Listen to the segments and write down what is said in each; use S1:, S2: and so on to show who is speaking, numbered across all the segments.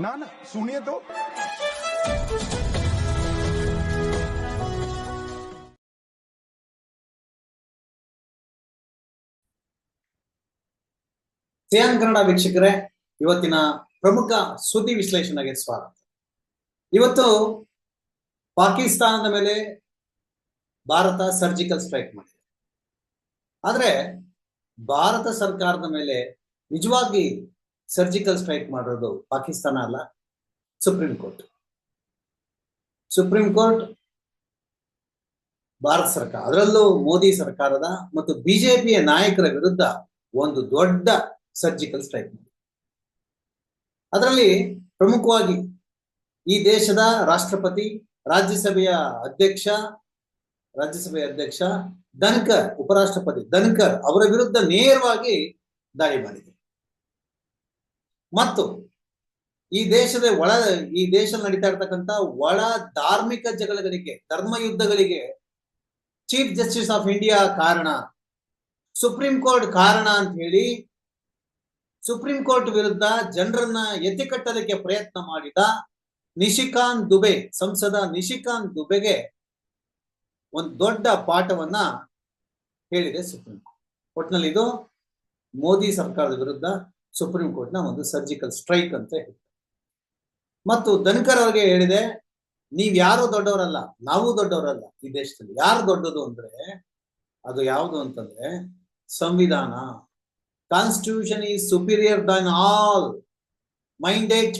S1: ના ના સુણીએ તો
S2: ಸಿಯಾನ್ ಕನ್ನಡ ವೀಕ್ಷಕರೇ, ಇವತ್ತಿನ ಪ್ರಮುಖ ಸುದ್ದಿ ವಿಶ್ಲೇಷಣೆಗೆ ಸ್ವಾಗತ. ಇವತ್ತು ಪಾಕಿಸ್ತಾನದ ಮೇಲೆ ಭಾರತ ಸರ್ಜಿಕಲ್ ಸ್ಟ್ರೈಕ್ ಮಾಡಿದೆ. ಆದ್ರೆ ಭಾರತ ಸರ್ಕಾರದ ಮೇಲೆ ನಿಜವಾಗಿ ಸರ್ಜಿಕಲ್ ಸ್ಟ್ರೈಕ್ ಮಾಡೋದು ಪಾಕಿಸ್ತಾನ ಅಲ್ಲ, supreme court. Supreme court Bharat ಸರ್ಕಾರ, ಅದರಲ್ಲೂ ಮೋದಿ ಸರ್ಕಾರದ ಮತ್ತು ಬಿಜೆಪಿಯ ನಾಯಕರ ವಿರುದ್ಧ ಒಂದು ದೊಡ್ಡ ಸರ್ಜಿಕಲ್ ಸ್ಟ್ರೈಕ್ ಅದರಲ್ಲಿ ಪ್ರಮುಖವಾಗಿ ಈ ದೇಶದ ರಾಷ್ಟ್ರಪತಿ, ರಾಜ್ಯಸಭೆಯ ಅಧ್ಯಕ್ಷ ರಾಜ್ಯಸಭೆಯ ಅಧ್ಯಕ್ಷ, ಧನ್ಕರ್, ಉಪರಾಷ್ಟ್ರಪತಿ ಧನ್ಕರ್ ಅವರ ವಿರುದ್ಧ ನೇರವಾಗಿ ದಾಳಿ ಮಾಡಿದೆ. ಮತ್ತು ಈ ದೇಶದ ಒಳ, ಈ ದೇಶ ನಡೀತಾ ಇರ್ತಕ್ಕಂಥ ಒಳ ಧಾರ್ಮಿಕ ಜಗಳಗಳಿಗೆ, ಧರ್ಮ ಯುದ್ಧಗಳಿಗೆ ಚೀಫ್ ಜಸ್ಟಿಸ್ ಆಫ್ ಇಂಡಿಯಾ ಕಾರಣ ಸುಪ್ರೀಂ ಕೋರ್ಟ್ ಕಾರಣ ಅಂತ ಹೇಳಿ ಸುಪ್ರೀಂ ಕೋರ್ಟ್ ವಿರುದ್ಧ ಜನರನ್ನ ಎತ್ತಿಕಟ್ಟಲಿಕ್ಕೆ ಪ್ರಯತ್ನ ಮಾಡಿದ ನಿಶಿಕಾಂತ್ ದುಬೆ, ಸಂಸದ ನಿಶಿಕಾಂತ್ ದುಬೆಗೆ ಒಂದು ದೊಡ್ಡ ಪಾಠವನ್ನ ಹೇಳಿದೆ ಸುಪ್ರೀಂ ಕೋರ್ಟ್ ಒಟ್ನಲ್ಲಿ ಇದು ಮೋದಿ ಸರ್ಕಾರದ ವಿರುದ್ಧ ಸುಪ್ರೀಂ ಕೋರ್ಟ್ನ ಒಂದು ಸರ್ಜಿಕಲ್ ಸ್ಟ್ರೈಕ್ ಅಂತ ಹೇಳ್ತಾರೆ. ಮತ್ತು ಧನ್ಕರ್ ಅವರಿಗೆ ಹೇಳಿದೆ, ನೀವ್ ಯಾರು ದೊಡ್ಡವರಲ್ಲ, ನಾವು ದೊಡ್ಡವರಲ್ಲ, ಈ ದೇಶದಲ್ಲಿ ಯಾರು ದೊಡ್ಡದು ಅಂದ್ರೆ, ಅದು ಯಾವುದು ಅಂತಂದ್ರೆ, ಸಂವಿಧಾನ. Constitution is superior than all minded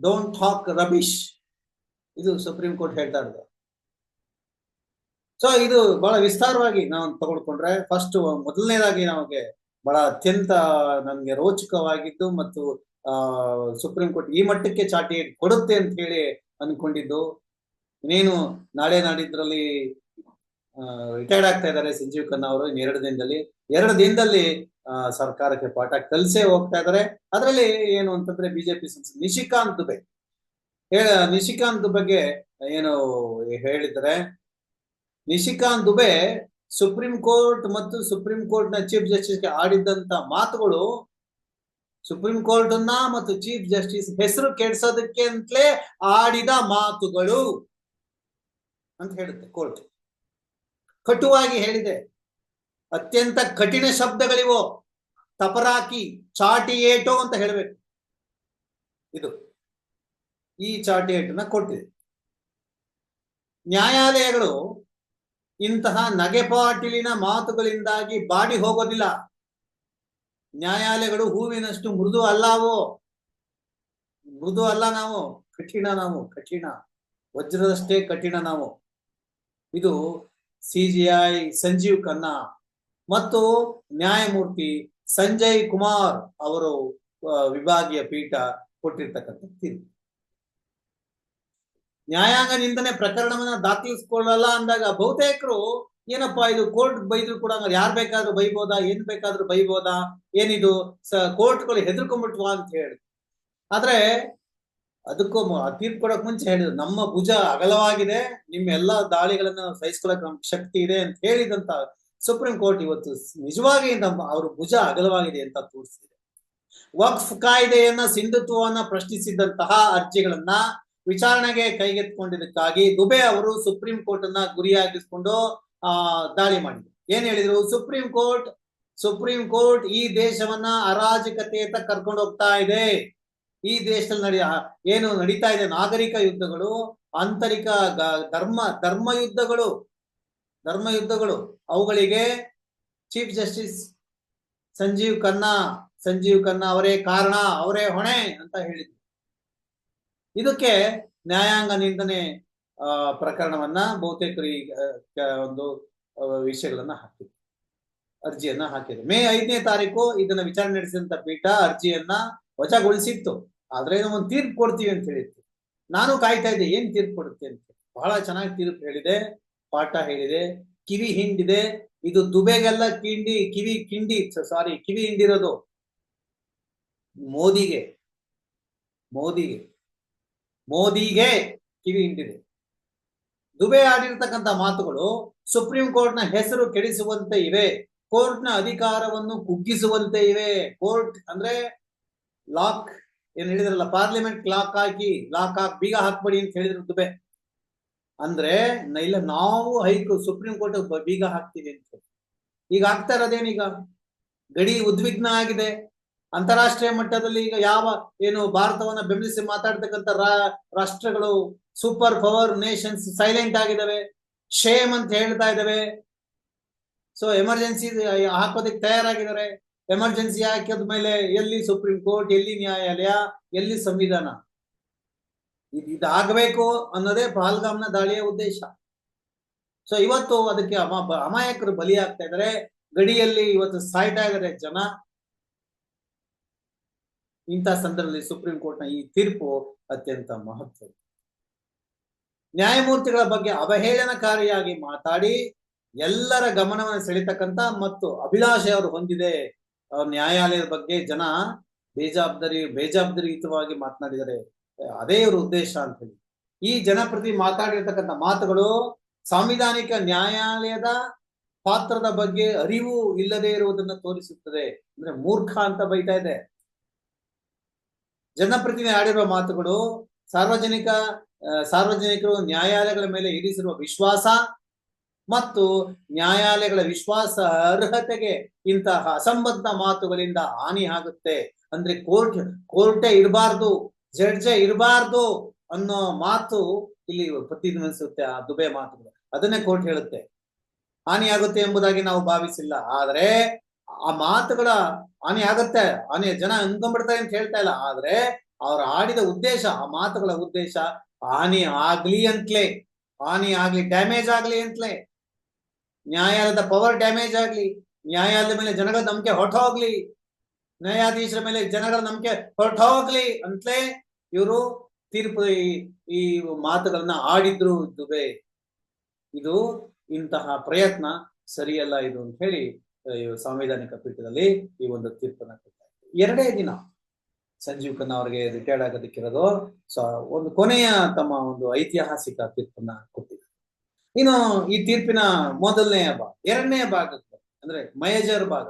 S2: don't talk rubbish ಇದು ಸುಪ್ರೀಂ ಕೋರ್ಟ್ ಹೇಳ್ತಾ ಇರೋದು. ಸೊ ಇದು ಬಹಳ ವಿಸ್ತಾರವಾಗಿ ನಾವು ತಗೊಳ್ಕೊಂಡ್ರೆ ಫಸ್ಟ್ ಮೊದಲನೇದಾಗಿ ನಮಗೆ ಬಹಳ ಅತ್ಯಂತ ನನ್ಗೆ ರೋಚಕವಾಗಿದ್ದು ಮತ್ತು ಸುಪ್ರೀಂ ಕೋರ್ಟ್ ಈ ಮಟ್ಟಕ್ಕೆ ಚಾಟಿ ಕೊಡುತ್ತೆ ಅಂತ ಹೇಳಿ ಅನ್ಕೊಂಡಿದ್ದು. ಇನ್ನೇನು ನಾಳೆ ನಾಡಿದ್ರಲ್ಲಿ ರಿಟೈರ್ಡ್ ಆಗ್ತಾ ಇದ್ದಾರೆ ಸಂಜೀವ್ ಖನ್ನಾ ಅವರು ಇನ್ನು ಎರಡು ದಿನದಲ್ಲಿ. ಎರಡು ದಿನದಲ್ಲಿ ಸರ್ಕಾರಕ್ಕೆ ಪಾಠ ಕಲಿಸೇ ಹೋಗ್ತಾ ಇದ್ದಾರೆ. ಅದರಲ್ಲಿ ಏನು ಅಂತಂದ್ರೆ ಬಿಜೆಪಿ ಸಂಸದ ನಿಶಿಕಾಂತ್ ದುಬೆ. ಹೇಳ, ನಿಶಿಕಾಂತ್ ಬಗ್ಗೆ ಏನು ಹೇಳಿದ್ರೆ ನಿಶಿಕಾಂತ್ ದುಬೆ ಸುಪ್ರೀಂ ಕೋರ್ಟ್ ಮತ್ತು ಸುಪ್ರೀಂ ಕೋರ್ಟ್ನ ಚೀಫ್ ಜಸ್ಟಿಸ್ಗೆ ಆಡಿದಂತ ಮಾತುಗಳು ಸುಪ್ರೀಂ ಕೋರ್ಟ್ ಅನ್ನ ಮತ್ತು ಚೀಫ್ ಜಸ್ಟಿಸ್ ಹೆಸರು ಕೆಡ್ಸೋದಕ್ಕೆ ಅಂತಲೇ ಆಡಿದ ಮಾತುಗಳು ಅಂತ ಹೇಳುತ್ತೆ ಕೋರ್ಟ್. ಕಟುವಾಗಿ ಹೇಳಿದೆ. ಅತ್ಯಂತ ಕಠಿಣ ಶಬ್ದಗಳಿವೋ, ತಪರಾಕಿ ಚಾಟಿಯೇಟೋ ಅಂತ ಹೇಳಬೇಕು. ಇದು ಈ ಚಾಟಿಯೇಟನ್ನ ಕೊಟ್ಟಿದೆ. ನ್ಯಾಯಾಲಯಗಳು ಇಂತಹ ನಗೆಪಾಟಿಲಿನ ಮಾತುಗಳಿಂದಾಗಿ ಬಾಡಿ ಹೋಗೋದಿಲ್ಲ. ನ್ಯಾಯಾಲಯಗಳು ಹೂವಿನಷ್ಟು ಮೃದು ಅಲ್ಲವೋ? ಮೃದು ಅಲ್ಲ ನಾವು, ಕಠಿಣ ನಾವು, ಕಠಿಣ, ವಜ್ರದಷ್ಟೇ ಕಠಿಣ ನಾವು. ಇದು ಸಿಜಿಐ ಸಂಜೀವ್ ಖನ್ನಾ ಮತ್ತು ನ್ಯಾಯಮೂರ್ತಿ ಸಂಜಯ್ ಕುಮಾರ್ ಅವರು ವಿಭಾಗೀಯ ಪೀಠ ಕೊಟ್ಟಿರ್ತಕ್ಕಂಥ ತೀರ್ಪು ನ್ಯಾಯಾಂಗ ನಿಂದನೆ ಪ್ರಕರಣವನ್ನ ದಾಖಲಿಸ್ಕೊಳ್ಳಲ್ಲ ಅಂದಾಗ ಬಹುತೇಕರು ಏನಪ್ಪಾ ಇದು ಕೋರ್ಟ್ ಬೈದ್ರು ಕೂಡ ಯಾರ್ ಬೇಕಾದ್ರೂ ಬೈಬೋದಾ, ಏನ್ ಬೇಕಾದ್ರೂ ಬೈಬೋದಾ, ಏನಿದು ಕೋರ್ಟ್ಗಳು ಹೆದರ್ಕೊಂಡ್ಬಿಟ್ವಾ ಅಂತ ಹೇಳಿ. ಆದ್ರೆ ಅದಕ್ಕೂ ತೀರ್ಪು ಕೊಡಕ್ ಮುಂಚೆ ಹೇಳಿದ್ರು, ನಮ್ಮ ಭುಜ ಅಗಲವಾಗಿದೆ, ನಿಮ್ಮ ಎಲ್ಲಾ ದಾಳಿಗಳನ್ನ ಸಹಿಸ್ಕೊಳಕ್ ನಮ್ಗೆ ಶಕ್ತಿ ಇದೆ ಅಂತ ಹೇಳಿದಂತ ಸುಪ್ರೀಂ ಕೋರ್ಟ್ ಇವತ್ತು ನಿಜವಾಗಿ ನಮ್ಮ ಅವ್ರ ಭುಜ ಅಗಲವಾಗಿದೆ ಅಂತ ತೋರಿಸಿದೆ. ವಕ್ಫ್ ಕಾಯ್ದೆಯನ್ನ ಸಿಂಧುತ್ವವನ್ನ ಪ್ರಶ್ನಿಸಿದಂತಹ ಅರ್ಜಿಗಳನ್ನ ವಿಚಾರಣೆಗೆ ಕೈಗೆತ್ಕೊಂಡಿದ್ದಕ್ಕಾಗಿ ದುಬೆ ಅವರು ಸುಪ್ರೀಂ ಕೋರ್ಟ್ ಅನ್ನ ಗುರಿಯಾಗಿಸ್ಕೊಂಡು, ಆ, ದಾಳಿ ಮಾಡಿದ್ರು. ಏನ್ ಹೇಳಿದ್ರು? ಸುಪ್ರೀಂ ಕೋರ್ಟ್ ಸುಪ್ರೀಂ ಕೋರ್ಟ್ ಈ ದೇಶವನ್ನ ಅರಾಜಕತೆಯತ್ತ ಕರ್ಕೊಂಡು ಹೋಗ್ತಾ ಇದೆ. ಈ ದೇಶದಲ್ಲಿ ನಡೆಯ ಏನು ನಡೀತಾ ಇದೆ? ನಾಗರಿಕ ಯುದ್ಧಗಳು, ಆಂತರಿಕ ಧರ್ಮ ಧರ್ಮ ಯುದ್ಧಗಳು ಧರ್ಮ ಯುದ್ಧಗಳು. ಅವುಗಳಿಗೆ ಚೀಫ್ ಜಸ್ಟಿಸ್ ಸಂಜೀವ್ ಖನ್ನಾ ಸಂಜೀವ್ ಖನ್ನಾ ಅವರೇ ಕಾರಣ, ಅವರೇ ಹೊಣೆ ಅಂತ ಹೇಳಿದ್ರು. ಇದಕ್ಕೆ ನ್ಯಾಯಾಂಗ ನಿಂದನೆ ಪ್ರಕರಣವನ್ನ ಬಹುತೇಕರು ಈ ಒಂದು ವಿಷಯಗಳನ್ನ ಹಾಕಿದ್ರು. ಅರ್ಜಿಯನ್ನ ಹಾಕಿದ್ರು. ಮೇ ಐದನೇ ತಾರೀಕು ಇದನ್ನ ವಿಚಾರಣೆ ನಡೆಸಿದಂತ ಪೀಠ ಅರ್ಜಿಯನ್ನ ವಜಾಗೊಳಿಸಿತ್ತು. ಆದ್ರೆ ಒಂದು ತೀರ್ಪು ಕೊಡ್ತೀವಿ ಅಂತ ಹೇಳಿತ್ತು. ನಾನು ಕಾಯ್ತಾ ಇದ್ದೆ, ಏನ್ ತೀರ್ಪು ಕೊಡುತ್ತೆ ಅಂತ. ಬಹಳ ಚೆನ್ನಾಗಿ ತೀರ್ಪು ಹೇಳಿದೆ, ಪಾಠ ಹೇಳಿದೆ, ಕಿವಿ ಹಿಂಡಿದೆ. ಇದು ದುಬೆಗೆಲ್ಲ ಕಿಂಡಿ, ಕಿವಿ ಕಿಂಡಿ ಸಾರಿ, ಕಿವಿ ಹಿಂಡಿರೋದು ಮೋದಿಗೆ. ಮೋದಿಗೆ. ಮೋದಿಗೆ ಕಿವಿ ಹಿಂಡಿದೆ. ದುಬೆ ಆಡಿರ್ತಕ್ಕಂಥ ಮಾತುಗಳು ಸುಪ್ರೀಂ ಕೋರ್ಟ್ನ ಹೆಸರು ಕೆಡಿಸುವಂತೆ ಇವೆ. ಕೋರ್ಟ್ನ ಅಧಿಕಾರವನ್ನು ಕುಗ್ಗಿಸುವಂತೆ ಇವೆ. ಕೋರ್ಟ್ ಅಂದ್ರೆ ಲಾಕ್ ಏನ್ ಹೇಳಿದ್ರಲ್ಲ, ಪಾರ್ಲಿಮೆಂಟ್ ಲಾಕ್ ಹಾಕಿ ಲಾಕ್ ಹಾಕಿ ಬೀಗ ಹಾಕ್ಬೇಡಿ ಅಂತ ಹೇಳಿದ್ರು ದುಬೆ. ಅಂದ್ರೆ ಇಲ್ಲ, ನಾವು ಹೈಕೋ, ಸುಪ್ರೀಂ ಕೋರ್ಟ್ ಬೀಗ ಹಾಕ್ತೀವಿ ಅಂತ. ಈಗ ಆಗ್ತಾ ಇರೋದೇನೀಗ? ಗಡಿ ಉದ್ವಿಗ್ನ ಆಗಿದೆ. ಅಂತಾರಾಷ್ಟ್ರೀಯ ಮಟ್ಟದಲ್ಲಿ ಈಗ ಯಾವ ಏನು ಭಾರತವನ್ನ ಬೆಂಬಲಿಸಿ ಮಾತಾಡ್ತಕ್ಕಂಥ ರಾಷ್ಟ್ರಗಳು ಸೂಪರ್ ಪವರ್ ನೇಷನ್ಸ್ ಸೈಲೆಂಟ್ ಆಗಿದ್ದಾವೆ ಶೇಮ್ ಅಂತ ಹೇಳ್ತಾ ಇದ್ದಾವೆ. ಸೊ ಎಮರ್ಜೆನ್ಸಿ ಹಾಕೋದಕ್ಕೆ ತಯಾರಾಗಿದ್ದಾರೆ. ಎಮರ್ಜೆನ್ಸಿ ಹಾಕಿದ ಮೇಲೆ ಎಲ್ಲಿ ಸುಪ್ರೀಂ ಕೋರ್ಟ್ ಎಲ್ಲಿ ನ್ಯಾಯಾಲಯ, ಎಲ್ಲಿ ಸಂವಿಧಾನ? ಇದು, ಇದಾಗಬೇಕು ಅನ್ನೋದೇ ಪಹಲ್ಗಾಮ್ನ ದಾಳಿಯ ಉದ್ದೇಶ. ಸೊ ಇವತ್ತು ಅದಕ್ಕೆ ಅಮ, ಅಮಾಯಕರು ಬಲಿಯಾಗ್ತಾ ಇದ್ದಾರೆ. ಗಡಿಯಲ್ಲಿ ಇವತ್ತು ಸಾಯ್ತಾ ಇದ್ದಾರೆ ಜನ. ಇಂಥ ಸಂದರ್ಭದಲ್ಲಿ ಸುಪ್ರೀಂ ಕೋರ್ಟ್ನ ಈ ತೀರ್ಪು ಅತ್ಯಂತ ಮಹತ್ವ ನ್ಯಾಯಮೂರ್ತಿಗಳ ಬಗ್ಗೆ ಅವಹೇಳನಕಾರಿಯಾಗಿ ಮಾತಾಡಿ, ಎಲ್ಲರ ಗಮನವನ್ನು ಸೆಳೆತಕ್ಕಂತ ಮತ್ತು ಅಭಿಲಾಷೆ ಅವರು ಹೊಂದಿದೆ ಅವ್ರ ನ್ಯಾಯಾಲಯದ ಬಗ್ಗೆ ಜನ ಬೇಜವಾಬ್ದಾರಿ ಬೇಜವಾಬ್ದಾರಿಯುತವಾಗಿ ಮಾತನಾಡಿದರೆ, ಅದೇ ಇವ್ರ ಉದ್ದೇಶ ಅಂತ ಹೇಳಿ. ಈ ಜನಪ್ರತಿ ಮಾತಾಡಿರ್ತಕ್ಕಂಥ ಮಾತುಗಳು ಸಾಂವಿಧಾನಿಕ ನ್ಯಾಯಾಲಯದ ಪಾತ್ರದ ಬಗ್ಗೆ ಅರಿವು ಇಲ್ಲದೆ ಇರುವುದನ್ನು ತೋರಿಸುತ್ತದೆ. ಅಂದ್ರೆ ಮೂರ್ಖ ಅಂತ ಬೈತಾ ಇದೆ. ಜನಪ್ರತಿನಿಧಿ ಆಡಿರುವ ಮಾತುಗಳು ಸಾರ್ವಜನಿಕ ಸಾರ್ವಜನಿಕರು ನ್ಯಾಯಾಲಯಗಳ ಮೇಲೆ ಇರಿಸಿರುವ ವಿಶ್ವಾಸ ಮತ್ತು ನ್ಯಾಯಾಲಯಗಳ ವಿಶ್ವಾಸ ಅರ್ಹತೆಗೆ ಇಂತಹ ಅಸಂಬದ್ಧ ಮಾತುಗಳಿಂದ ಹಾನಿ ಆಗುತ್ತೆ. ಅಂದ್ರೆ ಕೋರ್ಟ್, ಕೋರ್ಟೇ ಇರಬಾರ್ದು, ಜಡ್ಜೆ ಇರಬಾರ್ದು ಅನ್ನೋ ಮಾತು ಇಲ್ಲಿ ಪ್ರತಿಧ್ವನಿಸುತ್ತೆ ಆ ದುಬೆ ಮಾತುಗಳು. ಅದನ್ನೇ ಕೋರ್ಟ್ ಹೇಳುತ್ತೆ. ಹಾನಿ ಆಗುತ್ತೆ ಎಂಬುದಾಗಿ ನಾವು ಭಾವಿಸಿಲ್ಲ. ಆದ್ರೆ ಆ ಮಾತುಗಳ ಹಾನಿ ಆಗತ್ತೆ ಹಾನಿ ಜನ ಅನ್ಕೊಂಡ್ಬಿಡ್ತಾರೆ ಅಂತ ಹೇಳ್ತಾ ಇಲ್ಲ. ಆದ್ರೆ ಅವ್ರು ಆಡಿದ ಉದ್ದೇಶ, ಆ ಮಾತುಗಳ ಉದ್ದೇಶ ಹಾನಿ ಆಗ್ಲಿ ಅಂತಲೇ ಹಾನಿ ಆಗ್ಲಿ ಡ್ಯಾಮೇಜ್ ಆಗ್ಲಿ ಅಂತಲೇ, ನ್ಯಾಯಾಲಯದ ಪವರ್ ಡ್ಯಾಮೇಜ್ ಆಗ್ಲಿ, ನ್ಯಾಯಾಲಯದ ಮೇಲೆ ಜನಗಳ ನಂಬಿಕೆ ಹೊರಟೋಗ್ಲಿ, ನ್ಯಾಯಾಧೀಶರ ಮೇಲೆ ಜನಗಳ ನಂಬಿಕೆ ಹೊರಟೋಗ್ಲಿ ಅಂತಲೇ ಇವರು ತೀರ್ಪು ಈ- ಮಾತುಗಳನ್ನ ಆಡಿದ್ರು ದುಬೆ. ಇದು ಇಂತಹ ಪ್ರಯತ್ನ ಸರಿಯಲ್ಲ ಇದು ಅಂತ ಹೇಳಿ ಸಾಂವಿಧಾನಿಕ ಪೀಠದಲ್ಲಿ ಈ ಒಂದು ತೀರ್ಪನ್ನ ಕೊಟ್ಟಿದ್ದಾರೆ ಎರಡೇ ದಿನ ಸಂಜೀವ್ ಖನ್ನಾ ಅವರಿಗೆ ರಿಟೈರ್ಡ್ ಆಗೋದಕ್ಕಿರೋದು, ಸೊ ಒಂದು ಕೊನೆಯ ತಮ್ಮ ಒಂದು ಐತಿಹಾಸಿಕ ತೀರ್ಪನ್ನ ಕೊಟ್ಟಿದ್ದಾರೆ. ಇನ್ನು ಈ ತೀರ್ಪಿನ ಮೊದಲನೆಯ ಭಾಗ, ಎರಡನೇ ಭಾಗಕ್ಕೆ ಅಂದ್ರೆ ಮೇಜರ್ ಭಾಗ.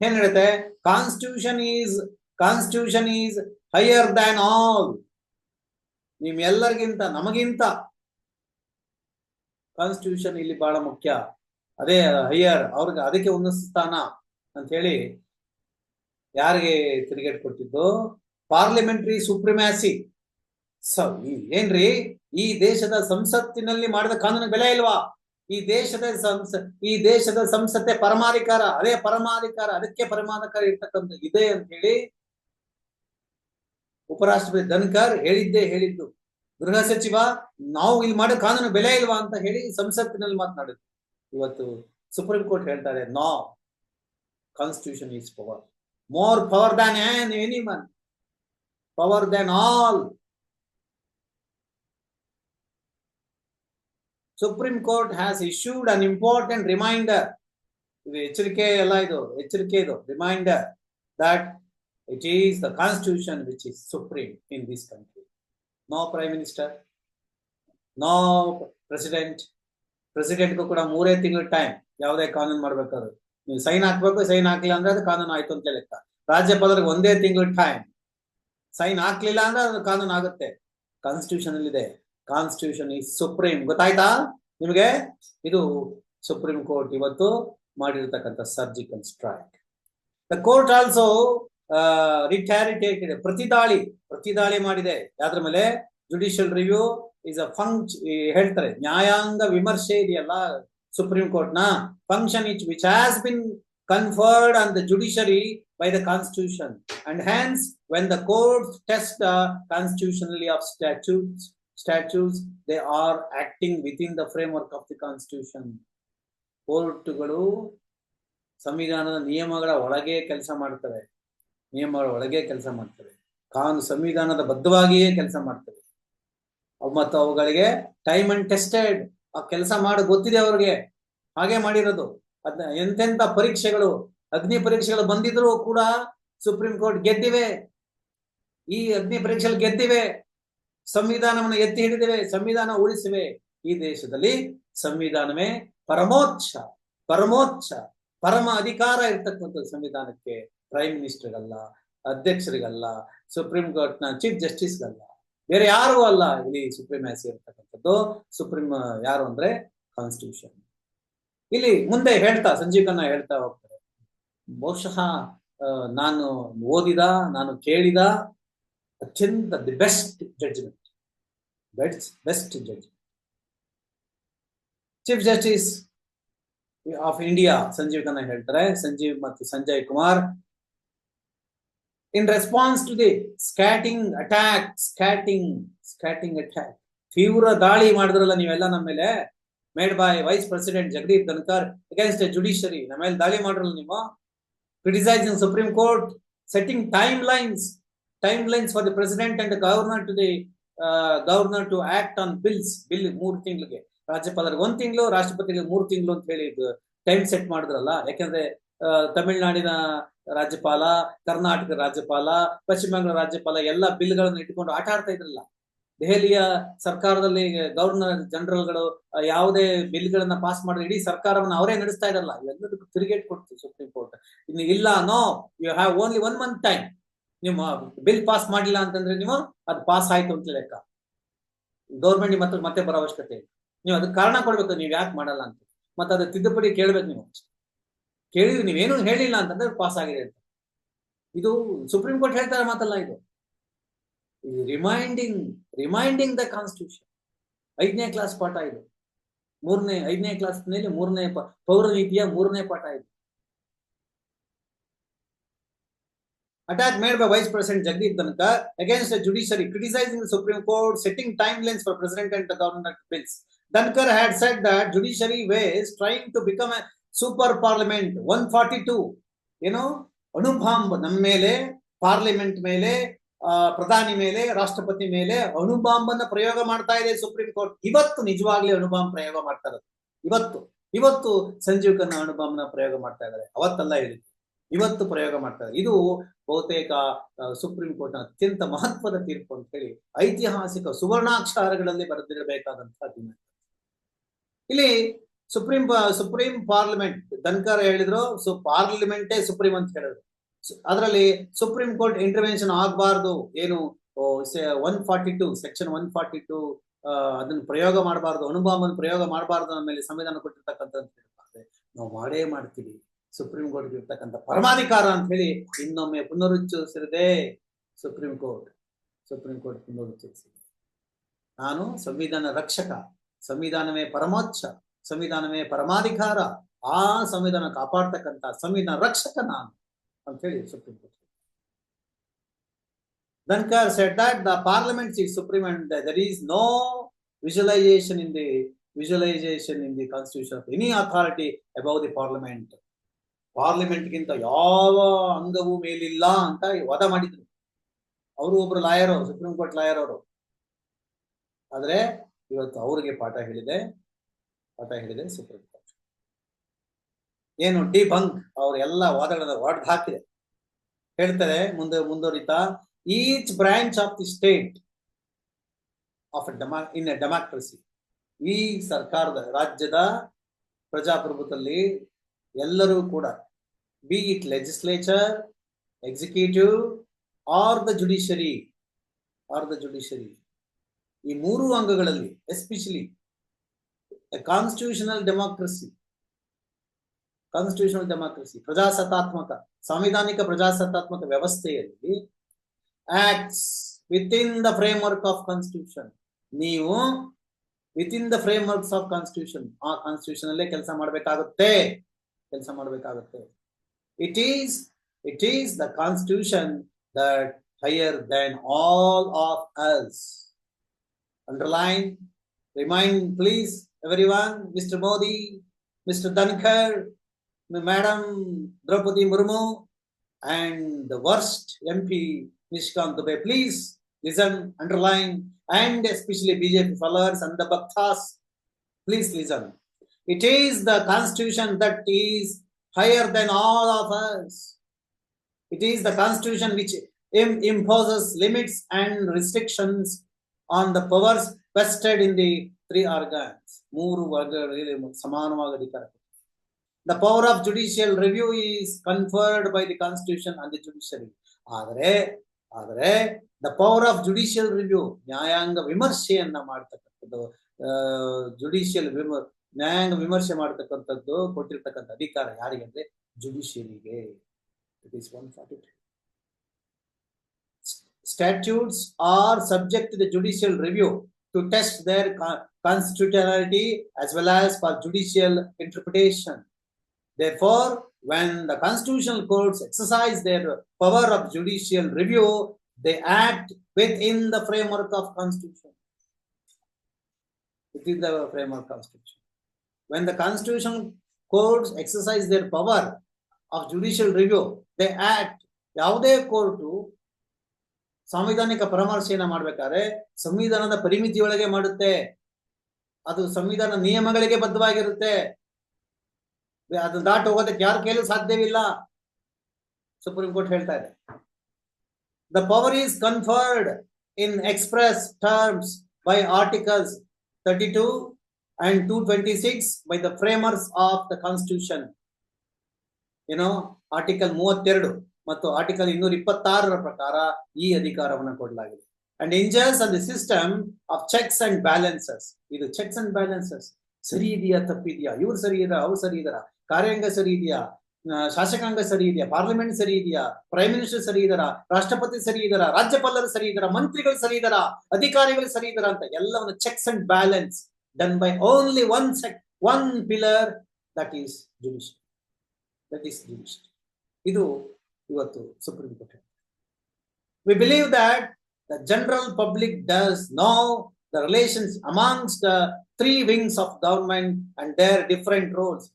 S2: ಏನ್ ಹೇಳುತ್ತೆ? Constitution is constitution is higher than all ನಿಮ್ಮೆಲ್ಲರಿಗಿಂತ, ನಮಗಿಂತ ಕಾನ್ಸ್ಟಿಟ್ಯೂಷನ್ ಇಲ್ಲಿ ಬಹಳ ಮುಖ್ಯ. ಅದೇ ಹೈಯರ್ ಅವ್ರಿಗೆ ಅದಕ್ಕೆ ಉನ್ನತ ಸ್ಥಾನ ಅಂತ ಹೇಳಿ ಯಾರಿಗೆ ತಿರುಗೇಟ್ ಕೊಟ್ಟಿದ್ದು? Parliamentary supremacy. ಸ ಏನ್ರಿ? ಈ ದೇಶದ ಸಂಸತ್ತಿನಲ್ಲಿ ಮಾಡಿದ ಕಾನೂನು ಬೆಲೆ ಇಲ್ವಾ? ಈ ದೇಶದ ಸಂಸ, ಈ ದೇಶದ ಸಂಸತ್ತೆ ಪರಮಾಧಿಕಾರ, ಅದೇ ಪರಮಾಧಿಕಾರ, ಅದಕ್ಕೆ ಪರಮಾಧಿಕಾರ ಇರ್ತಕ್ಕಂಥ ಇದೆ ಅಂತ ಹೇಳಿ ಉಪರಾಷ್ಟ್ರಪತಿ ಧನ್ಕರ್ ಹೇಳಿದ್ದೇ ಹೇಳಿದ್ದು. ಗೃಹ ಸಚಿವ, ನಾವು ಇಲ್ಲಿ ಮಾಡೋ ಕಾನೂನು ಬೆಲೆ ಇಲ್ವಾ ಅಂತ ಹೇಳಿ ಸಂಸತ್ತಿನಲ್ಲಿ ಮಾತನಾಡಿದ್ರು. ಇವತ್ತು ಸುಪ್ರೀಂ ಕೋರ್ಟ್ ಹೇಳ್ತಾರೆ no constitution is power more power than on any man power than all supreme court has issued an important reminder ಇದು ಎಚ್ಚರಿಕೆ ಎಲ್ಲ ಇದು, ಎಚ್ಚರಿಕೆ ಇದು reminder that it is the constitution which is supreme in this country no prime minister no president ಪ್ರೆಸಿಡೆಂಟ್ಗೂ ಕೂಡ ಮೂರೇ ತಿಂಗಳ time ಯಾವುದೇ ಕಾನೂನು ಮಾಡ್ಬೇಕಾದ್ರೆ. ನೀವು ಸೈನ್ ಹಾಕ್ಬೇಕು ಸೈನ್ ಹಾಕ್ಲಿಲ್ಲ ಅಂದ್ರೆ ಅದು ಕಾನೂನು ಆಯ್ತು ಅಂತ ಲೆಕ್ಕ ರಾಜ್ಯಪಾಲರಿಗೆ ಒಂದೇ ತಿಂಗಳ ಟೈಮ್ ಸೈನ್ ಹಾಕ್ಲಿಲ್ಲ ಅಂದ್ರೆ ಅದು ಕಾನೂನು ಆಗುತ್ತೆ. ಕಾನ್ಸ್ಟಿಟ್ಯೂಷನ್ ಅಲ್ಲಿ ಇದೆ ಕಾನ್ಸ್ಟಿಟ್ಯೂಷನ್ ಈ ಸುಪ್ರೀಂ ಗೊತ್ತಾಯ್ತಾ? ನಿಮಗೆ? ಇದು ಸುಪ್ರೀಂ ಕೋರ್ಟ್ ಇವತ್ತು ಮಾಡಿರ್ತಕ್ಕಂಥ surgical strike the court also reiterated ಪ್ರತಿದಾಳಿ ಪ್ರತಿದಾಳಿ ಮಾಡಿದೆ. ಯಾವ್ದ್ರ ಮೇಲೆ? Judicial review is a function ಹೇಳ್ತಾರೆ. ನ್ಯಾಯಾಂಗ ವಿಮರ್ಶೆ ಇದೆಯಲ್ಲ ಸುಪ್ರೀಂ ಕೋರ್ಟ್ನ function which which has been conferred on the judiciary by the constitution and hence when the court test constitution of statutes statutes they are acting within the framework of the constitution ಕೋರ್ಟ್ಗಳು ಸಂವಿಧಾನದ ನಿಯಮಗಳ ಒಳಗೆ ಕೆಲಸ ಮಾಡ್ತವೆ. ನಿಯಮಗಳ ಒಳಗೆ ಕೆಲಸ ಮಾಡ್ತವೆ. ಕಾನೂನು ಸಂವಿಧಾನದ ಬದ್ಧವಾಗಿಯೇ ಕೆಲಸ ಮಾಡ್ತವೆ. ಮತ್ತು ಅವುಗಳಿಗೆ ಟೈಮ್ ಅಂಡ್ ಟೆಸ್ಟೆಡ್ ಆ ಕೆಲಸ ಮಾಡಿ, ಗೊತ್ತಿದೆ ಅವ್ರಿಗೆ. ಹಾಗೆ ಮಾಡಿರೋದು. ಅದ್ನ ಎಂತೆಂತ ಪರೀಕ್ಷೆಗಳು, ಅಗ್ನಿ ಪರೀಕ್ಷೆಗಳು ಬಂದಿದ್ರು ಕೂಡ ಸುಪ್ರೀಂ ಕೋರ್ಟ್ ಗೆದ್ದಿವೆ. ಈ ಅಗ್ನಿ ಪರೀಕ್ಷೆಗಳು ಗೆದ್ದಿವೆ. ಸಂವಿಧಾನವನ್ನು ಎತ್ತಿ ಹಿಡಿದಿವೆ, ಸಂವಿಧಾನ ಉಳಿಸಿವೆ. ಈ ದೇಶದಲ್ಲಿ ಸಂವಿಧಾನವೇ ಪರಮೋಚ್ಛ ಪರಮೋಚ್ಛ, ಪರಮ ಅಧಿಕಾರ ಇರ್ತಕ್ಕಂಥ ಸಂವಿಧಾನಕ್ಕೆ ಪ್ರೈಮ್ ಮಿನಿಸ್ಟರ್ಗಲ್ಲ ಅಧ್ಯಕ್ಷರಿಗಲ್ಲ, ಸುಪ್ರೀಂ ಕೋರ್ಟ್ನ ಚೀಫ್ ಜಸ್ಟಿಸ್ಗಲ್ಲ ಬೇರೆ ಯಾರಿಗೂ ಅಲ್ಲ ಇಲ್ಲಿ ಸುಪ್ರೀಮ್ಯಾಸಿ ಇರ್ತಕ್ಕಂಥದ್ದು ಸುಪ್ರೀಂ ಯಾರು ಅಂದ್ರೆ ಕಾನ್ಸ್ಟಿಟ್ಯೂಷನ್ ಇಲ್ಲಿ ಮುಂದೆ ಹೇಳ್ತಾ, ಸಂಜೀವ್ ಖನ್ನ ಹೇಳ್ತಾ ಹೋಗ್ತಾರೆ. ಬಹುಶಃ ನಾನು ಓದಿದ, ನಾನು ಕೇಳಿದ ಅತ್ಯಂತ the best judgment best best judge chief justice of India Sanjeev Khanna ಹೇಳ್ತಾರೆ. ಸಂಜೀವ್ ಮತ್ತು Sanjay Kumar in response to the scathing attack scathing scathing attack ತೀವ್ರ ದಾಳಿ ಮಾಡಿದ್ರಲ್ಲ ನೀವೆಲ್ಲ ನಮ್ಮ ಮೇಲೆ? Made by vice president Jagdeep Dhankhar against judiciary ನಮ್ಮ ಮೇಲೆ ದಾಳಿ ಮಾಡಿರಲ್ಲ ನೀವು? Criticising supreme court setting timelines timelines for the president and governor to the governor to act on bills bill ಮೂರು ತಿಂಗಳಿಗೆ. ರಾಜ್ಯಪಾಲರಿಗೆ ಒಂದ್ ತಿಂಗಳು ರಾಷ್ಟ್ರಪತಿಗಳಿಗೆ ಮೂರು ತಿಂಗಳು ಅಂತ ಹೇಳಿ ಟೈಮ್ ಸೆಟ್ ಮಾಡಿದ್ರಲ್ಲ. ಯಾಕಂದ್ರೆ ತಮಿಳ್ನಾಡಿನ ರಾಜ್ಯಪಾಲ ಕರ್ನಾಟಕ ರಾಜ್ಯಪಾಲ, ಪಶ್ಚಿಮ ಬಂಗಾಳ ರಾಜ್ಯಪಾಲ ಎಲ್ಲ ಬಿಲ್ಗಳನ್ನು ಇಟ್ಕೊಂಡು ಆಟ ಆಡ್ತಾ ಇದ್ರಲ್ಲ. ದೆಹಲಿಯ ಸರ್ಕಾರದಲ್ಲಿ ಗವರ್ನರ್ ಜನರಲ್ಗಳು ಯಾವುದೇ ಬಿಲ್ಗಳನ್ನ ಪಾಸ್ ಮಾಡಿದ್ರೆ ಇಡೀ ಸರ್ಕಾರವನ್ನು ಅವರೇ ನಡೆಸ್ತಾ ಇರಲ್ಲ. ಎಲ್ಲದಕ್ಕೂ ತಿರುಗೇಟ್ ಕೊಡ್ತೀವಿ ಸುಪ್ರೀಂ ಕೋರ್ಟ್. ಇನ್ನು ಇಲ್ಲ no you have only one month time ನಿಮ್ಮ ಬಿಲ್ ಪಾಸ್ ಮಾಡಿಲ್ಲ ಅಂತಂದ್ರೆ ನೀವು ಅದು ಪಾಸ್ ಆಯ್ತು ಅಂತ ಲೆಕ್ಕ. ಗೌರ್ಮೆಂಟ್ ಮತ್ತೆ ಮತ್ತೆ ಬರೋ ಅವಶ್ಯಕತೆ ನೀವು ಅದಕ್ಕೆ ಕಾರಣ ಕೊಡ್ಬೇಕು, ನೀವು ಯಾಕೆ ಮಾಡಲ್ಲ ಅಂತ. ಮತ್ತೆ ಅದು ತಿದ್ದುಪಡಿ ಕೇಳ್ಬೇಕು ನೀವು. ಕೇಳಿದ್ರು, ನೀವೇನು ಹೇಳಿಲ್ಲ ಅಂತಂದ್ರೆ ಪಾಸ್ ಆಗಿದೆ ಅಂತ. ಇದು ಸುಪ್ರೀಂ ಕೋರ್ಟ್ ಹೇಳ್ತಾರ ಮಾತಲ್ಲ ಇದು. ರಿಮೈಂಡಿಂಗ್ ರಿಮೈಂಡಿಂಗ್ ದ ಕಾನ್ಸ್ಟಿಟ್ಯೂಷನ್ ಐದನೇ ಕ್ಲಾಸ್ ಪಾಠ ಇದು. ಮೂರನೇ, ಐದನೇ ಕ್ಲಾಸ್ನಲ್ಲಿ ಮೂರನೇ ಪೌರ ನೀತಿಯ ಮೂರನೇ ಪಾಠ ಇದು. Attack made by vice president Jagdeep ತನಕ against judiciary criticising the supreme court setting timelines for president and government bills Dhankhar had said the judiciary was trying to become super parliament, 142. ಏನು ಅಣುಬಾಂಬ್ ನಮ್ಮ ಮೇಲೆ ಪಾರ್ಲಿಮೆಂಟ್ ಮೇಲೆ ಪ್ರಧಾನಿ ಮೇಲೆ ರಾಷ್ಟ್ರಪತಿ ಮೇಲೆ ಅಣುಬಾಂಬ್ ಪ್ರಯೋಗ ಮಾಡ್ತಾ ಇದೆ ಸುಪ್ರೀಂ ಕೋರ್ಟ್ ಇವತ್ತು ನಿಜವಾಗ್ಲೇ ಅಣುಬಾಂಬ್ ಪ್ರಯೋಗ ಮಾಡ್ತಾ ಇರೋದು. ಇವತ್ತು ಇವತ್ತು ಸಂಜೀವ್ ಖನ್ನಾ ಅಣುಬಾಂಬ್ನ ಪ್ರಯೋಗ ಮಾಡ್ತಾ ಇದ್ದಾರೆ. ಅವತ್ತಲ್ಲ ಇದೆ ಇವತ್ತು ಪ್ರಯೋಗ ಮಾಡ್ತಾ ಇದ್ದಾರೆ. ಇದು ಬಹುತೇಕ ಸುಪ್ರೀಂ ಸುಪ್ರೀಂ ನ ಅತ್ಯಂತ ಮಹತ್ವದ ತೀರ್ಪು ಅಂತ ಹೇಳಿ ಐತಿಹಾಸಿಕ ಸುವರ್ಣಾಕ್ಷರಗಳಲ್ಲಿ ಬರೆದಿರಬೇಕಾದಂತಹ ದಿನ. ಇಲ್ಲಿ ಸುಪ್ರೀಂ ಸುಪ್ರೀಂ ಪಾರ್ಲಿಮೆಂಟ್, ಧನ್ಕರ್ ಹೇಳಿದ್ರು, ಸೊ ಪಾರ್ಲಿಮೆಂಟೇ ಸುಪ್ರೀಂ ಅಂತ ಹೇಳಿದ್ರು. ಅದರಲ್ಲಿ ಸುಪ್ರೀಂ ಕೋರ್ಟ್ ಇಂಟರ್ವೆನ್ಷನ್ ಆಗಬಾರ್ದು, ಏನು one forty two section one forty two ಅದನ್ನ ಪ್ರಯೋಗ ಮಾಡಬಾರ್ದು ಅಣುಬಾಂಬನ್ನು ಪ್ರಯೋಗ ಮಾಡಬಾರ್ದು ನಮ್ಮ ಮೇಲೆ ಸಂವಿಧಾನ ಕೊಟ್ಟಿರ್ತಕ್ಕಂಥದ್ದು ಹೇಳ್ತಾರೆ. ನಾವು ಮಾಡೇ ಮಾಡ್ತೀವಿ. ಸುಪ್ರೀಂ ಕೋರ್ಟ್ ಇರ್ತಕ್ಕಂಥ ಪರಮಾಧಿಕಾರ ಅಂತ ಹೇಳಿ ಇನ್ನೊಮ್ಮೆ ಪುನರುಚ್ಚರಿಸಿದೆ ಸುಪ್ರೀಂ ಕೋರ್ಟ್ ಸುಪ್ರೀಂ ಕೋರ್ಟ್ ಪುನರುಚ್ಚರಿಸಿದೆ. ನಾನು ಸಂವಿಧಾನ ರಕ್ಷಕ, ಸಂವಿಧಾನವೇ ಪರಮೋಚ್ಚ. ಸಂವಿಧಾನವೇ ಪರಮಾಧಿಕಾರ ಆ ಸಂವಿಧಾನ ಕಾಪಾಡ್ತಕ್ಕಂಥ ಸಂವಿಧಾನ ರಕ್ಷಕ ನಾನು ಅಂತ ಹೇಳಿ supreme court Dhankar said that the parliament is supreme and there is no visualization in the visualization in the constitution of any authority above the parliament. Parliament ಗಿಂತ ಯಾವ ಅಂಗವೂ ಮೇಲಿಲ್ಲ ಅಂತ ವಾದ ಮಾಡಿದ್ರು ಅವರು ಒಬ್ರು ಲಾಯರ್ ಸುಪ್ರೀಂ ಕೋರ್ಟ್ ಲಾಯರ್ ಅವರು ಆದ್ರೆ ಇವತ್ತು ಅವ್ರಿಗೆ ಪಾಠ ಹೇಳಿದೆ ಪಾಠ ಹೇಳಿದೆ ಸುಪ್ರೀಂ ಕೋರ್ಟ್. ಏನು ಡಿ ಬಂಕ್ ಅವ್ರ ಎಲ್ಲ ವಾದಗಳನ್ನ ಒಡೆದು ಹಾಕಿದೆ. ಹೇಳ್ತಾರೆ, ಮುಂದೆ, ಮುಂದುವರಿತಾ, each branch of the state of in a democracy, ಈ ಸರ್ಕಾರದ, ರಾಜ್ಯದ ಪ್ರಜಾಪ್ರಭುತ್ವದಲ್ಲಿ ಎಲ್ಲರೂ ಕೂಡ, be it legislature, executive or the judiciary, or the judiciary, ಈ ಮೂರು ಅಂಗಗಳಲ್ಲಿ, especially constitutional democracy constitutional democracy ಪ್ರಜಾಸತ್ತಾತ್ಮಕ ಸಾಂವಿಧಾನಿಕ ಪ್ರಜಾಸತ್ತಾತ್ಮಕ ವ್ಯವಸ್ಥೆಯಲ್ಲಿ acts within the framework of constitution ನೀವು within the frameworks of constitution ಆ ಕಾನ್ಸ್ಟಿಟ್ಯೂಷನ್ ಅಲ್ಲೇ ಕೆಲಸ ಮಾಡಬೇಕಾಗುತ್ತೆ ಕೆಲಸ ಮಾಡಬೇಕಾಗುತ್ತೆ it is it is the constitution that higher than all of us underline remind please everyone, Mr. Modi, Mr. Dhankar, Madam Draupadi Murmu, and the worst MP, Nishkant Dubey. Please listen, underline, and especially BJP followers and the Bhaktas, please listen. It is the constitution that is higher than all of us. It is the constitution which imposes limits and restrictions on the powers vested in the three organs ಮೂರು ವರ್ಗಗಳು ಸಮಾನವಾದ ಸಮಾನವಾಗಿ ಅಧಿಕಾರ the power of judicial review is conferred by the constitution and the judiciary ಆದರೆ ಆದರೆ the power of judicial review ನ್ಯಾಯಾಂಗ ವಿಮರ್ಶೆಯನ್ನ ಮಾಡ್ತಕ್ಕಂಥದ್ದು ಜುಡಿಷಿಯಲ್ ನ್ಯಾಯಾಂಗ ವಿಮರ್ಶೆ ಮಾಡ್ತಕ್ಕಂಥದ್ದು ಕೊಟ್ಟಿರ್ತಕ್ಕಂಥ ಅಧಿಕಾರ ಯಾರಿಗೆ ಅಂದ್ರೆ ಜುಡಿಷಿಯರಿಗೆ it is one forty statutes are subject the judicial review to test their constitutionality as well as for judicial interpretation. Therefore, when the constitutional courts exercise their power of judicial review, they act within the framework of constitution. Within the framework of constitution. When the constitutional courts exercise their power of judicial review, they act. ಯಾವುದೇ court ಸಾಂವಿಧಾನಿಕ ಪರಾಮರ್ಶೆಯನ್ನ ಮಾಡ್ಬೇಕಾದ್ರೆ ಸಂವಿಧಾನದ ಪರಿಮಿತಿಯೊಳಗೆ ಮಾಡುತ್ತೆ ಅದು ಸಂವಿಧಾನ ನಿಯಮಗಳಿಗೆ ಬದ್ಧವಾಗಿರುತ್ತೆ. ಅದು ದಾಟ ಹೋಗೋದಕ್ಕೆ ಯಾರು ಕೇಳಲು ಸಾಧ್ಯವಿಲ್ಲ. ಸುಪ್ರೀಂ ಕೋರ್ಟ್ ಹೇಳ್ತಾ ಇದೆ. The power is conferred in express terms by articles thirty two and two twenty six by the framers of the constitution ಏನೋ ಆರ್ಟಿಕಲ್ ಮೂವತ್ತೆರಡು ಮತ್ತು ಆರ್ಟಿಕಲ್ ಇನ್ನೂರ ಇಪ್ಪತ್ತಾರರ ಪ್ರಕಾರ ಈ ಅಧಿಕಾರವನ್ನು ಕೊಡಲಾಗಿದೆ. And hinges and the system of checks and balances ಇದು ಚೆಕ್ಸ್ ಅಂಡ್ ಬ್ಯಾಲೆನ್ಸಸ್ ಸರಿ ಇದೆಯಾ ತಪ್ಪಿದೆಯಾ? ಇವ್ರು ಸರಿ ಇದಾರ ಅವ್ರು ಸರಿ ಇದಾರ ಕಾರ್ಯಾಂಗ ಸರಿ ಇದೆಯಾ ಶಾಸಕಾಂಗ ಸರಿ ಇದೆಯಾ ಪಾರ್ಲಿಮೆಂಟ್ ಸರಿ ಇದೆಯಾ ಪ್ರೈಮ್ ಮಿನಿಸ್ಟರ್ ಸರಿ ಇದಾರ ರಾಷ್ಟ್ರಪತಿ ಸರಿ ಇದಾರ ರಾಜ್ಯಪಾಲರು ಸರಿ ಇದಾರ ಮಂತ್ರಿಗಳು ಸರಿ ಇದಾರ ಅಧಿಕಾರಿಗಳು ಸರಿ ಇದಾರ ಅಂತ ಎಲ್ಲವನ್ನು checks and balance done by only one sec one pillar that is judicial that is judicial ಇದು ಇವತ್ತು supreme court we believe that the general public does know the relations amongst the three wings of government and their different roles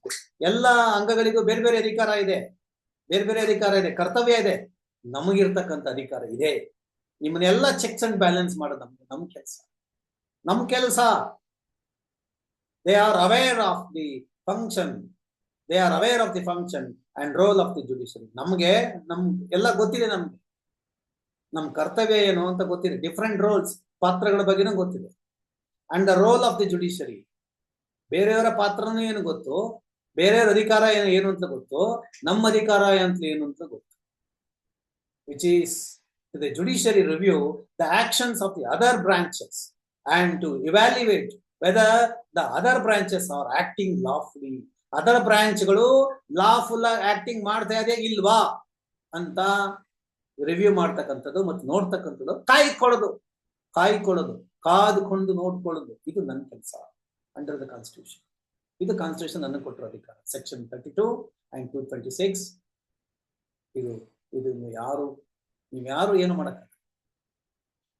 S2: ಎಲ್ಲ ಅಂಗಗಳಿಗೂ ಬೇರೆ ಬೇರೆ ಅಧಿಕಾರ ಇದೆ. ಬೇರೆ ಬೇರೆ ಅಧಿಕಾರ ಇದೆ. ಕರ್ತವ್ಯ ಇದೆ. ನಮಗಿರ್ತಕ್ಕಂಥ ಅಧಿಕಾರ ಇದೆ. ನಿಮ್ಮನ್ನೆಲ್ಲ ಚೆಕ್ಸ್ ಅಂಡ್ ಬ್ಯಾಲೆನ್ಸ್ ಮಾಡೋದು ನಮ್ಗೆ, ನಮ್ ಕೆಲಸ. ನಮ್ ಕೆಲಸ. They are aware of the function they are aware of the function and role of the judiciary ನಮ್ಗೆ ನಮ್ ಎಲ್ಲ ಗೊತ್ತಿದೆ ನಮ್ಗೆ. ನಮ್ ಕರ್ತವ್ಯ ಏನು ಅಂತ ಗೊತ್ತಿದೆ. ಡಿಫ್ರೆಂಟ್ ರೋಲ್ಸ್ ಪಾತ್ರಗಳ ಬಗ್ಗೆನೂ ಗೊತ್ತಿದೆ. And the role of the judiciary ಬೇರೆಯವರ ಪಾತ್ರನೂ ಏನು ಗೊತ್ತು? ಬೇರೆಯವರ ಅಧಿಕಾರ ಏನು ಏನು ಅಂತ ಗೊತ್ತು? ನಮ್ಮ ಅಧಿಕಾರ ಅಂತ ಏನು ಅಂತ ಗೊತ್ತು. Which is the judiciary review the actions of the other branches and to evaluate whether the other branches are acting lawfully other ಬ್ರಾಂಚ್ಗಳು lawful acting ಮಾಡ್ತಾ ಇದೆ ಇಲ್ವಾ? ಅಂತ ರಿವ್ಯೂ ಮಾಡ್ತಕ್ಕಂಥದ್ದು ಮತ್ತು ನೋಡ್ತಕ್ಕಂಥದ್ದು ಕಾಯ್ಕೊಳ್ಳೋದು. ಕಾಯ್ಕೊಳ್ಳೋದು. ಕಾದುಕೊಂಡು ನೋಡ್ಕೊಳ್ಳೋದು. ಇದು ನನ್ನ ಕೆಲಸ ಅಂಡರ್ ದ ಕಾನ್ಸ್ಟಿಟ್ಯೂಷನ್ ಇದು ಕಾನ್ಸ್ಟಿಟ್ಯೂಷನ್ ನನ್ನ ಕೊಟ್ಟಿರೋ ಅಧಿಕಾರ. Section thirty two and two twenty six ಇದು ಇದು ಯಾರು, ನೀವು ಯಾರು ಏನು ಮಾಡಕ್ಕ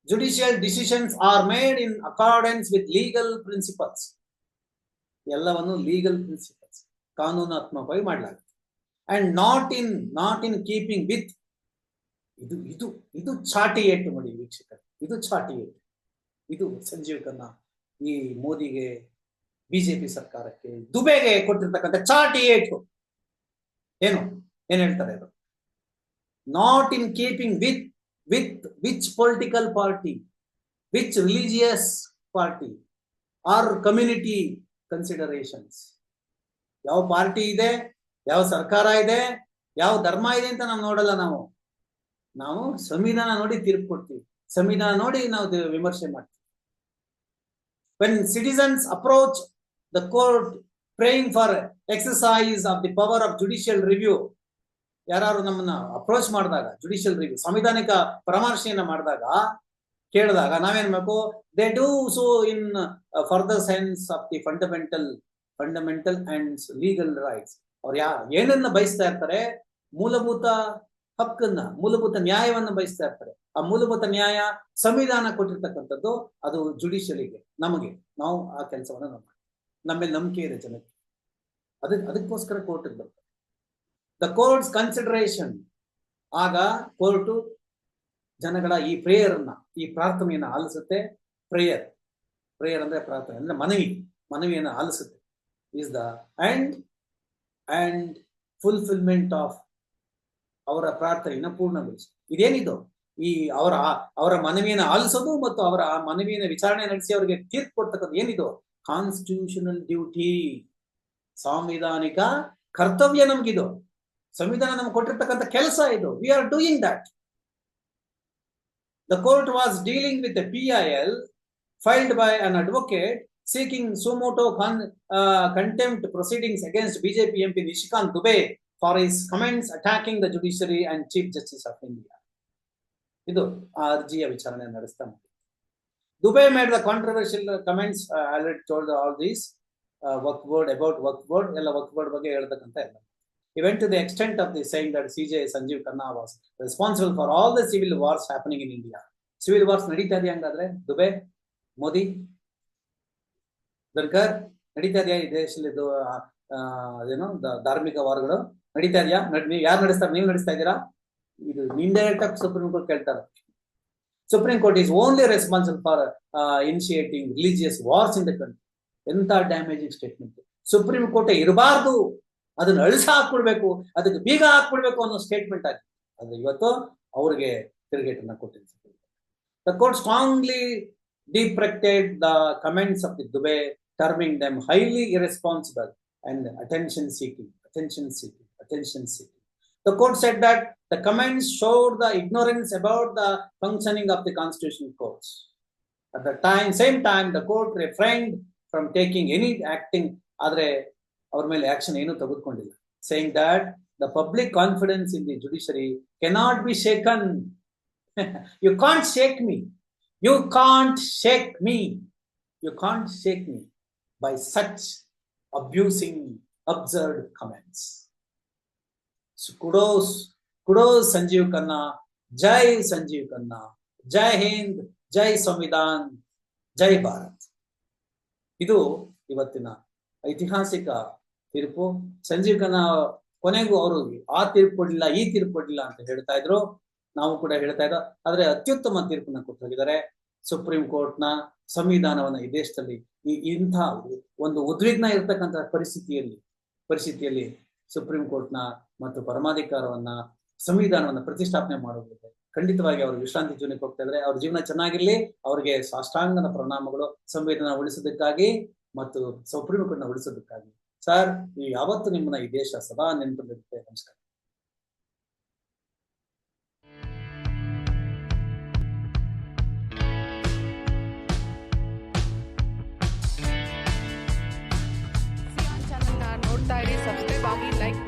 S2: judicial decisions are made in accordance with legal principles ಎಲ್ಲವನ್ನು ಲೀಗಲ್ ಪ್ರಿನ್ಸಿಪಲ್ಸ್ ಕಾನೂನಾತ್ಮಕವಾಗಿ ಮಾಡಲಾಗುತ್ತೆ. And not in not in keeping with ಇದು ಇದು ಇದು ಚಾಟಿ ಏಟು ನೋಡಿ ವೀಕ್ಷಕರು. ಇದು ಚಾಟಿ ಏಟು. ಇದು ಸಂಜೀವ್ ಖನ್ನಾ ಈ ಮೋದಿಗೆ ಬಿಜೆಪಿ ಸರ್ಕಾರಕ್ಕೆ ದುಬೆಗೆ ಕೊಟ್ಟಿರ್ತಕ್ಕಂಥ ಚಾಟಿ ಏಟು. ಏನು? ಏನ್ ಹೇಳ್ತಾರೆ ಅದು? Not in keeping with with which political party which religious party or community considerations ಯಾವ ಪಾರ್ಟಿ ಇದೆ? ಯಾವ ಸರ್ಕಾರ ಇದೆ? ಯಾವ ಧರ್ಮ ಇದೆ ಅಂತ ನಾವು ನೋಡಲ್ಲ ನಾವು. ನಾವು ಸಂವಿಧಾನ ನೋಡಿ ತೀರ್ಪು ಕೊಡ್ತೀವಿ. ಸಂವಿಧಾನ ನೋಡಿ ನಾವು ವಿಮರ್ಶೆ ಮಾಡ್ತೀವಿ. When citizens approach the court praying for exercise of the power of judicial review ಯಾರು ನಮ್ಮನ್ನ ಅಪ್ರೋಚ್ ಮಾಡಿದಾಗ ಜುಡಿಷಿಯಲ್ ರಿವ್ಯೂ ಸಂವಿಧಾನಿಕ ಪರಾಮರ್ಶೆಯನ್ನ ಮಾಡಿದಾಗ, ಕೇಳಿದಾಗ ನಾವೇನ್ಬೇಕು they do so in furtherance of the fundamental fundamental and legal rights ಅವ್ರು ಯಾ ಏನನ್ನ ಬಯಸ್ತಾ ಇರ್ತಾರೆ? ಮೂಲಭೂತ ಹಕ್ಕನ್ನ, ಮೂಲಭೂತ ನ್ಯಾಯವನ್ನು ಬಯಸ್ತಾ ಇರ್ತಾರೆ. ಆ ಮೂಲಭೂತ ನ್ಯಾಯ ಸಂವಿಧಾನ ಕೊಟ್ಟಿರ್ತಕ್ಕಂಥದ್ದು ಅದು ಜುಡಿಷಿಯಲಿಗೆ, ನಮಗೆ. ನಾವು ಆ ಕೆಲಸವನ್ನು ನಾವು ಮಾಡ್ತೀವಿ. ನಮ್ಮ ಮೇಲೆ ನಂಬಿಕೆ ಇದೆ ಜನಕ್ಕೆ. ಅದಕ್ಕೆ ಅದಕ್ಕೋಸ್ಕರ ಕೋರ್ಟ್ ಬರ್ತದೆ ದ ಕೋರ್ಟ್ಸ್ ಕನ್ಸಿಡರೇಷನ್ ಆಗ ಕೋರ್ಟು ಜನಗಳ ಈ ಪ್ರೇಯರ್ ಅನ್ನ ಈ ಪ್ರಾರ್ಥನೆಯನ್ನ ಆಲಿಸುತ್ತೆ. ಪ್ರೇಯರ್ ಪ್ರೇಯರ್ ಅಂದ್ರೆ ಪ್ರಾರ್ಥನೆ, ಅಂದ್ರೆ ಮನವಿ. ಮನವಿಯನ್ನು ಆಲಿಸುತ್ತೆ. Is the and and fulfilment of ಅವರ ಪ್ರಾರ್ಥನೆಯನ್ನು ಪೂರ್ಣಗೊಳಿಸಿ. ಇದೇನಿದು? ಈ ಅವರ ಅವರ ಮನವಿಯನ್ನು ಆಲಿಸೋದು ಮತ್ತು ಅವರ ಮನವಿಯನ್ನು ವಿಚಾರಣೆ ನಡೆಸಿ ಅವರಿಗೆ ತೀರ್ಪು ಕೊಡ್ತಕ್ಕಂಥ ಏನಿದು? ಕಾನ್ಸ್ಟಿಟ್ಯೂಷನಲ್ ಡ್ಯೂಟಿ ಸಾಂವಿಧಾನಿಕ ಕರ್ತವ್ಯ ನಮ್ಗಿದು. ಸಂವಿಧಾನ ನಮ್ಗೆ ಕೊಟ್ಟಿರ್ತಕ್ಕಂಥ ಕೆಲಸ ಇದು. We are doing that the court was dealing with P I L filed by an advocate seeking suo motu Khan contempt proceedings against BJP MP Nishikant Dubey. For his comments attacking the judiciary and Chief Justice of India. ಇದು ಆ ಅರ್ಜಿಯ ವಿಚಾರಣೆ ನಡೆಸ್ತಾನೆ Dubai made the controversial comments already told all these work board about work board ಎಲ್ಲ work board ಬಗ್ಗೆ ಹೇಳ್ತಕ್ಕಂಥ ಎಲ್ಲ event to the extent of the sign that C J Sanjeev Khanna was responsible for all the civil wars happening in India civil wars ನಡೀತಾ ಇದೆಯಾ ಹಂಗಾದ್ರೆ? Dubai, Modi ದರ್ಕರ್ ನಡೀತಾ ಇದೆಯಾ ಈ ದೇಶದಲ್ಲಿ? ಏನು ಧಾರ್ಮಿಕ ವಾರಗಳು ನಡೀತಾ ಇದೆಯಾ? ನೀವು ಯಾರು ನಡೆಸ್ತಾರೆ ನೀವು ನಡೆಸ್ತಾ ಇದ್ದೀರಾ? ಇದು ಇಂಡೈರೆಕ್ಟ್ ಆಗಿ ಸುಪ್ರೀಂ ಕೋರ್ಟ್ ಕೇಳ್ತಾರೆ. Supreme court is only responsible for initiating religious wars in the country ಎಂತ ಡ್ಯಾಮೇಜಿಂಗ್ ಸ್ಟೇಟ್ಮೆಂಟ್ ಸುಪ್ರೀಂ ಕೋರ್ಟ್ ಇರಬಾರ್ದು. ಅದನ್ನ ಅಳಿಸ ಹಾಕ್ಬಿಡ್ಬೇಕು. ಅದಕ್ಕೆ ಬೀಗ ಹಾಕ್ಬಿಡ್ಬೇಕು ಅನ್ನೋ ಸ್ಟೇಟ್ಮೆಂಟ್ ಆಗಿ. ಅದು ಇವತ್ತು ಅವ್ರಿಗೆ ತಿರುಗೇಟನ್ನ ಕೊಟ್ಟಿದೆ the court. Strongly deprecated the comments of the Dubey terming them highly irresponsible. and attention seeking, attention seeking, attention seeking. The court said that the comments showed the ignorance about the functioning of the constitutional courts. At the time, same time, the court refrained from taking any acting, ಆದರೆ ಅವ್ರ ಮೇಲೆ action ಏನು ತೆಗೆದುಕೊಂಡಿಲ್ಲ saying that the public confidence in the judiciary cannot be shaken. you can't shake me. You can't shake me. You can't shake me by such Abusing, absurd comments. So kudos, kudos Sanjeev Khanna, Jai Sanjeev Khanna, Jai Hind, Jai Samvidhan, Jai Bharat ಇದು ಇವತ್ತಿನ ಐತಿಹಾಸಿಕ ತೀರ್ಪು. ಸಂಜೀವ್ ಖನ್ನಾ ಕೊನೆಗೂ ಅವರು ಆ ತೀರ್ಪು ಕೊಡ್ಲಿಲ್ಲ ಈ ತೀರ್ಪು ಕೊಡ್ಲಿಲ್ಲ ಅಂತ ಹೇಳ್ತಾ ಇದ್ರು. ನಾವು ಕೂಡ ಹೇಳ್ತಾ ಇದ್ದ ಆದ್ರೆ ಅತ್ಯುತ್ತಮ ತೀರ್ಪನ್ನ ಕೊಟ್ಟು ಹೋಗಿದ್ದಾರೆ ಸುಪ್ರೀಂ ಕೋರ್ಟ್ನ ಸಂವಿಧಾನವನ್ನ ಈ ದೇಶದಲ್ಲಿ ಈ ಇಂಥ ಒಂದು ಉದ್ವಿಗ್ನ ಇರತಕ್ಕಂತ ಪರಿಸ್ಥಿತಿಯಲ್ಲಿ ಪರಿಸ್ಥಿತಿಯಲ್ಲಿ ಸುಪ್ರೀಂ ಕೋರ್ಟ್ನ ಮತ್ತು ಪರಮಾಧಿಕಾರವನ್ನ, ಸಂವಿಧಾನವನ್ನ ಪ್ರತಿಷ್ಠಾಪನೆ ಮಾಡೋದಿದೆ ಖಂಡಿತವಾಗಿ ಅವರು ವಿಶ್ರಾಂತಿ ಜೀವನಕ್ಕೆ ಹೋಗ್ತಾ ಇದ್ರೆ ಅವ್ರ ಜೀವನ ಚೆನ್ನಾಗಿರ್ಲಿ, ಅವ್ರಿಗೆ ಸಾಷ್ಟಾಂಗದ ಪರಿಣಾಮಗಳು ಸಂವಿಧಾನ ಉಳಿಸೋದಕ್ಕಾಗಿ ಮತ್ತು ಸುಪ್ರೀಂ ಕೋರ್ಟ್ನ ಉಳಿಸೋದಕ್ಕಾಗಿ. ಸರ್ ಯಾವತ್ತು ನಿಮ್ಮನ್ನ ಈ ದೇಶ ಸದಾ ನೆನಪಿರುತ್ತೆ ನಮಸ್ಕಾರ.